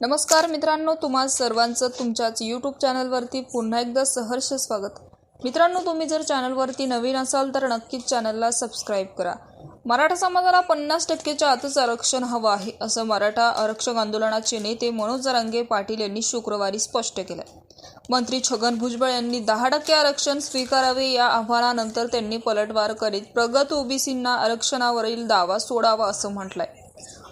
नमस्कार मित्रांनो तुम्हा सर्वांचं तुमच्याच यूट्यूब चॅनलवरती पुन्हा एकदा सहर्ष स्वागत. मित्रांनो तुम्ही जर चॅनलवरती नवीन असाल तर नक्कीच चॅनलला सबस्क्राईब करा. मराठा समाजाला पन्नास टक्केच्या आतच आरक्षण हवं आहे असं मराठा आरक्षक आंदोलनाचे नेते मनोज जरांगे पाटील यांनी शुक्रवारी स्पष्ट केलं. मंत्री छगन भुजबळ यांनी दहा टक्के आरक्षण स्वीकारावे या आव्हानानंतर त्यांनी पलटवार करीत प्रगत ओबीसींना आरक्षणावरील दावा सोडावा असं म्हटलंय.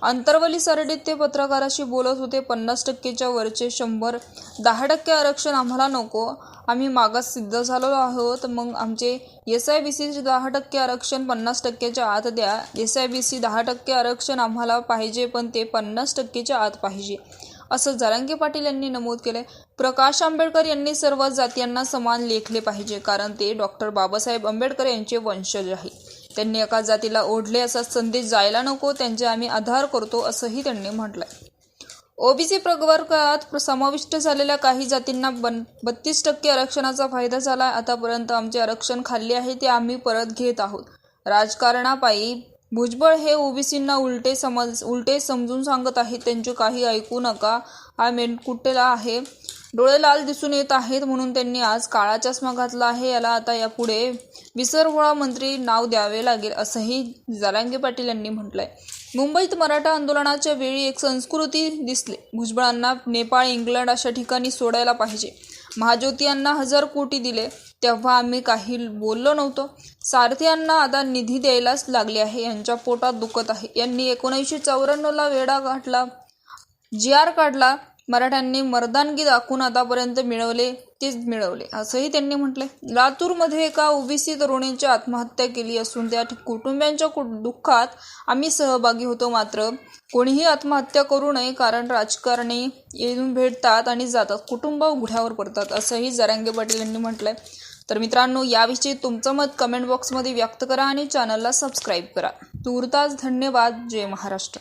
अंतरवली सरडीत ते पत्रकाराशी बोलत होते. पन्नास टक्केच्या वरचे शंभर दहा टक्के आरक्षण आम्हाला नको. आम्ही मागास सिद्ध झालेलो आहोत. मग आमचे एस आय बी सीचे दहा टक्के आरक्षण पन्नास टक्क्याच्या आत द्या. एस आय बी सी दहा टक्के आरक्षण आम्हाला पाहिजे पण ते पन्नास टक्केच्या आत पाहिजे. असं जरांगे पाटील यांनी नमूद केले प्रकाश आंबेडकर यांनी सर्व जातीयांना समान लेखले पाहिजे कारण ते डॉक्टर बाबासाहेब आंबेडकर यांचे वंशज आहे त्यांनी एका जातीला ओढले असा संदेश जायला नको त्यांचे आम्ही आधार करतो असंही त्यांनी म्हटलंय. ओबीसी प्रवर्गात समाविष्ट झालेल्या काही जातींना बन बत्तीस टक्के आरक्षणाचा फायदा झाला. आतापर्यंत आमचे आरक्षण खाल्ले आहे ते आम्ही परत घेत आहोत. राजकारणापायी भुजबळ हे ओबीसींना उलटे समज उलटे समजून सांगत आहेत. त्यांचे काही ऐकू नका. हा मेनकुटेला आहे? डोळे लाल दिसून येत आहेत म्हणून त्यांनी आज काळा चष्मा घातला आहे. याला आता यापुढे विसरवळा मंत्री नाव द्यावे लागेल असंही जरांगे पाटील यांनी म्हटलंय. मुंबईत मराठा आंदोलनाच्या वेळी एक संस्कृती दिसली. भुजबळांना नेपाळ इंग्लंड अशा ठिकाणी सोडायला पाहिजे. महाज्योती यांना हजार कोटी दिले तेव्हा आम्ही काही बोललो नव्हतो. सारथी यांना आता निधी द्यायलाच लागले आहे यांच्या पोटात दुखत आहे. यांनी एकोणीसशे चौऱ्याण्णवला वेढा गाठला जी आर काढला मराठ्यांनी मर्दानगी दाखवून आतापर्यंत मिळवले तेच मिळवले. असंही त्यांनी म्हटले लातूरमध्ये एका ओबीसी तरुणीची आत्महत्या केली असून त्या कुटुंबियांच्या दुःखात आम्ही सहभागी होतो मात्र कोणीही आत्महत्या करू नये कारण राजकारणी येऊन भेटतात आणि जातात. कुटुंब उघड्यावर पडतात असंही जरांगे पाटील यांनी म्हटलंय. तर मित्रांनो याविषयी तुमचं मत कमेंट बॉक्समध्ये व्यक्त करा आणि चॅनलला सबस्क्राईब करा. तूर्तास धन्यवाद. जय महाराष्ट्र.